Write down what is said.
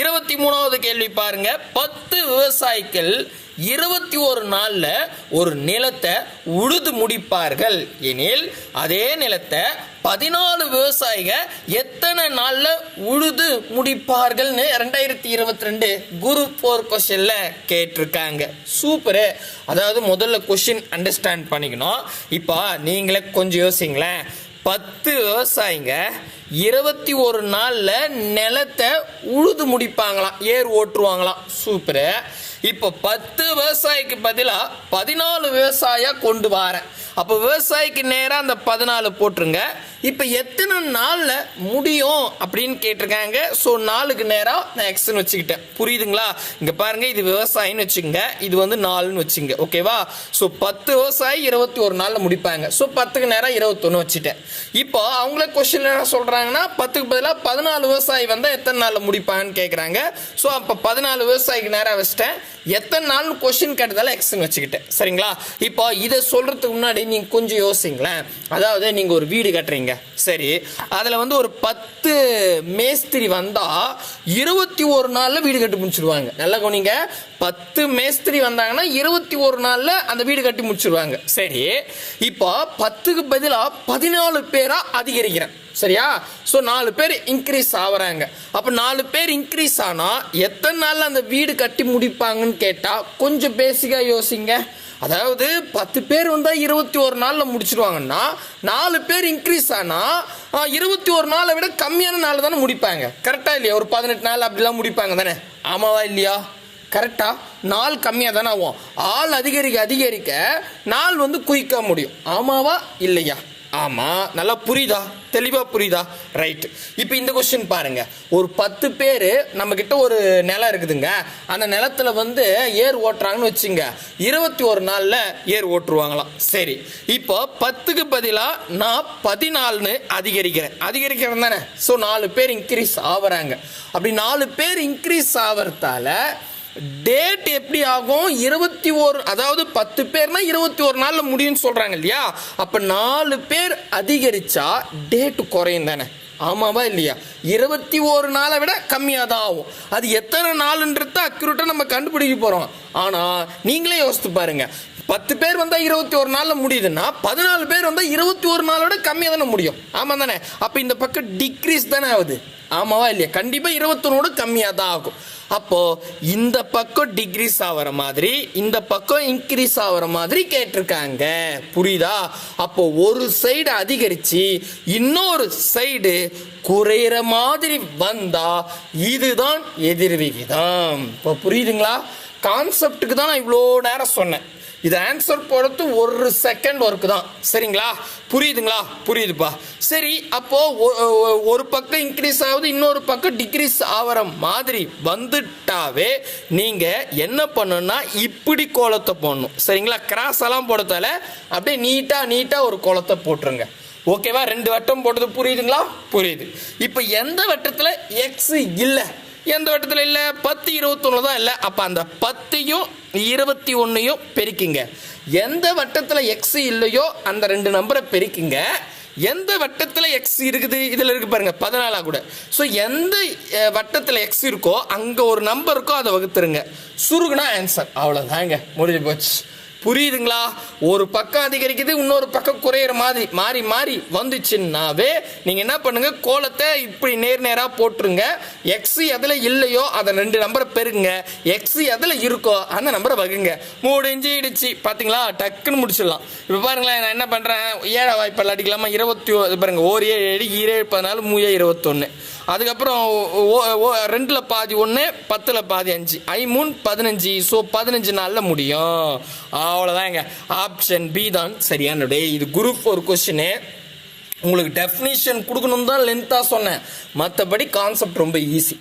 இருபத்தி மூணாவது கேள்வி பாருங்க. பத்து விவசாயிகள் இருபத்தி ஒரு நாளில் ஒரு நிலத்தை உழுது முடிப்பார்கள். எனில் அதே நிலத்தை பதினாலு விவசாயிக எத்தனை நாளில் உழுது முடிப்பார்கள்னு ரெண்டாயிரத்தி இருபத்தி ரெண்டு குரு போர் கொஷனில் கேட்டிருக்காங்க. சூப்பரு. அதாவது முதல்ல கொஷின் அண்டர்ஸ்டாண்ட் பண்ணிக்கணும். இப்போ நீங்களே கொஞ்சம் யோசிங்களேன். பத்து விவசாயிங்க இருபத்தி ஒரு நாளில் நிலத்தை உழுது முடிப்பாங்களாம் ஏர் ஓட்டுருவாங்களாம் சூப்பரு இப்போ பத்து விவசாயிக்கு பதிலாக பதினாலு விவசாயியா கொண்டு வரேன். அப்போ விவசாயிக்கு நேராக அந்த பதினாலு போட்டுருங்க. இப்போ எத்தனை நாளில் முடியும் அப்படின்னு கேட்டிருக்காங்க. ஸோ நாலுக்கு நேராக நான் எக்ஸ்ன்னு வச்சுக்கிட்டேன். புரியுதுங்களா? இங்கே பாருங்கள் இது விவசாயின்னு வச்சுங்க இது வந்து நாலுன்னு வச்சுங்க ஓகேவா ஸோ பத்து விவசாயி இருபத்தி ஒரு நாளில் முடிப்பாங்க. ஸோ பத்துக்கு நேரம் இருபத்தொன்று வச்சுட்டேன். இப்போ அவங்கள கொஸ்டின் என்ன சொல்கிறாங்கன்னா பத்துக்கு பதிலாக பதினாலு விவசாயி வந்தால் எத்தனை நாளில் முடிப்பாங்கன்னு கேட்குறாங்க ஸோ அப்போ பதினாலு விவசாயிக்கு நேராக வச்சுட்டேன். எத்தனை நாள்னு கொஸ்டின் கேட்டதால எக்ஸ்ன்னு வச்சுக்கிட்டேன். சரிங்களா? இப்போ இதை சொல்கிறதுக்கு முன்னாடி நீங்கள் கொஞ்சம் யோசிங்களேன். அதாவது நீங்கள் ஒரு வீடு கட்டுறீங்க. சரி அதில் வந்து ஒரு பத்து மேஸ்திரி வந்தால் இருபத்தி ஒரு நாளில் வீடு கட்டி முடிச்சிருவாங்க. நல்லா கவனிங்க. பத்து மேஸ்திரி வந்தாங்கன்னா இருபத்தி ஒரு நாளில் அந்த வீடு கட்டி முடிச்சிடுவாங்க சரி இப்போ பத்துக்கு பதிலாக பதினாலு பேராக அதிகரிக்கிறேன். சரியா? ஸோ நாலு பேர் இன்க்ரீஸ் ஆகுறாங்க அப்போ நாலு பேர் இன்க்ரீஸ் ஆனால் எத்தனை நாளில் அந்த வீடு கட்டி முடிப்பாங்கன்னு கேட்டால் கொஞ்சம் பேசிக்காக யோசிங்க. அதாவது பத்து பேர் வந்தால் இருபத்தி ஒரு நாளில் முடிச்சிடுவாங்கன்னா நாலு பேர் இன்க்ரீஸ் ஆனால் இருபத்தி ஒரு நாளை விட கம்மியான நாள் தானே முடிப்பாங்க. கரெக்டாக இல்லையா? ஒரு பதினெட்டு நாள் அப்படிலாம் முடிப்பாங்க தானே? ஆமாவா இல்லையா? கரெக்டாக நாள் கம்மியாக தானே ஆகும். ஆள் அதிகரிக்க அதிகரிக்க நாள் வந்து குயிக்க முடியும். ஆமாவா இல்லையா? ஆமாம் நல்லா புரியுதா? தெளிவாக புரியுதா? ரைட் இப்போ இந்த கொஸ்டின் பாருங்க. ஒரு பத்து பேர் நம்ம கிட்ட ஒரு நிலம் இருக்குதுங்க. அந்த நிலத்துல வந்து ஏர் ஓட்டுறாங்கன்னு வச்சுங்க. இருபத்தி ஒரு நாளில் ஏர் ஓட்டுருவாங்களாம். சரி. இப்போ பத்துக்கு பதிலாக நான் பதினாலுன்னு அதிகரிக்கிறேன். அதிகரிக்கிறேன் தானே? ஸோ நாலு பேர் இன்க்ரீஸ் ஆகுறாங்க அப்படி நாலு பேர் இன்க்ரீஸ் ஆகிறதால டேட் எப்படி ஆகும்? இருபத்தி ஒரு அதாவது பத்து பேர்னா இருபத்தி ஒரு நாளில் முடியும்னு சொல்கிறாங்க இல்லையா? அப்போ நாலு பேர் அதிகரித்தா டேட்டு குறையும் தானே? ஆமாவா இல்லையா? இருபத்தி ஒரு நாளை விட கம்மியாக தான் ஆகும். அது எத்தனை நாளுன்றத அக்யூரேட்டாக நம்ம கண்டுபிடிக்க போகிறோம் ஆனால் நீங்களே யோசித்து பாருங்கள் பத்து பேர் வந்தால் இருபத்தி ஒரு நாளில் முடியுதுன்னா பதினாலு பேர் வந்தால் இருபத்தி ஒரு நாளோட கம்மியாக தானே முடியும். ஆமாம் தானே? அப்போ இந்த பக்கம் டிக்ரீஸ் தானே ஆகுது. ஆமாவா இல்லையா? கண்டிப்பாக இருபத்தொன்னோட கம்மியாக தான் ஆகும். அப்போது இந்த பக்கம் டிக்ரீஸ் ஆகிற மாதிரி இந்த பக்கம் இன்க்ரீஸ் ஆகிற மாதிரி கேட்டிருக்காங்க. புரியுதா? அப்போ ஒரு சைடு அதிகரித்து இன்னொரு சைடு குறையிற மாதிரி வந்தால் இதுதான் எதிர்விகிதம் இப்போ புரியுதுங்களா? கான்செப்டுக்கு தான் நான் இவ்வளோ நேரம் சொன்னேன். இது ஆன்சர் போடுறது ஒரு செகண்ட் ஒர்க் தான். சரிங்களா? புரியுதுங்களா? புரியுதுப்பா. சரி அப்போது ஒ- ஒரு பக்கம் இன்க்ரீஸ் ஆகுது இன்னொரு பக்கம் டிக்ரீஸ் ஆகிற மாதிரி வந்துட்டாவே நீங்கள் என்ன பண்ணணும்னா இப்படி கோலத்தை போடணும். சரிங்களா? கிராஸ் எல்லாம் போடுறதால அப்படியே நீட்டாக நீட்டாக ஒரு கோலத்தை போட்டுருங்க. ஓகேவா ரெண்டு வட்டம் போட்டது புரியுதுங்களா? புரியுது. இப்போ எந்த வட்டத்தில் எக்ஸ் இல்லை? எந்த வட்டத்தில் இல்லை? பத்து இருபத்தொன்னு தான் இல்லை. அப்போ அந்த பத்தையும் இருபத்தி ஒன்றையும் பெருக்கிங்க. எந்த வட்டத்தில் எக்ஸ் இல்லையோ அந்த ரெண்டு நம்பரை பெருக்கிங்க. எந்த வட்டத்தில் எக்ஸ் இருக்குது? இதில் இருக்கு பாருங்க பதினாலா கூட. ஸோ எந்த வட்டத்தில் எக்ஸ் இருக்கோ அங்கே ஒரு நம்பர் இருக்கோ அதை வகுத்துருங்க. சுருகுனா ஆன்சர் அவ்வளோதாங்க முடிஞ்சு போச்சு. புரியுதுங்களா? ஒரு பக்கம் அதிகரிக்குது இன்னொரு பக்கம் குறையிற மாதிரி மாறி மாறி வந்துச்சுன்னாவே நீங்கள் என்ன பண்ணுங்க? கோலத்தை இப்படி நேர் நேராக போட்டுருங்க. எக்ஸ் எதில் இல்லையோ அதை ரெண்டு நம்பரை பெருங்க எக்ஸ் எதில் இருக்கோ அந்த நம்பரை வகுங்க. முடிஞ்சிடுச்சு. பார்த்தீங்களா டக்குன்னு முடிச்சிடலாம். இப்போ பாருங்களேன் நான் என்ன பண்ணுறேன் ஏழை வாய்ப்பால் அடிக்கலாமா? இருபத்தி இது பாருங்க ஓர் ஏழு ஏழு ஈரேழு பதினாலு மூஏ இருபத்தொன்று அதுக்கப்புறம் ஓ- ஓ- பாதி ஒன்று பத்தில் பாதி அஞ்சு. ஐ பதினஞ்சு. ஸோ பதினஞ்சு நாளில் முடியும். அவ்வளோதாங்க ஆப்ஷன் பி தான். சரியான டே இது குரூப் ஒரு கொஸ்டினு உங்களுக்கு டெஃபினிஷன் கொடுக்கணும் தான் லென்த்தாக சொன்னேன். மற்றபடி கான்செப்ட் ரொம்ப ஈஸி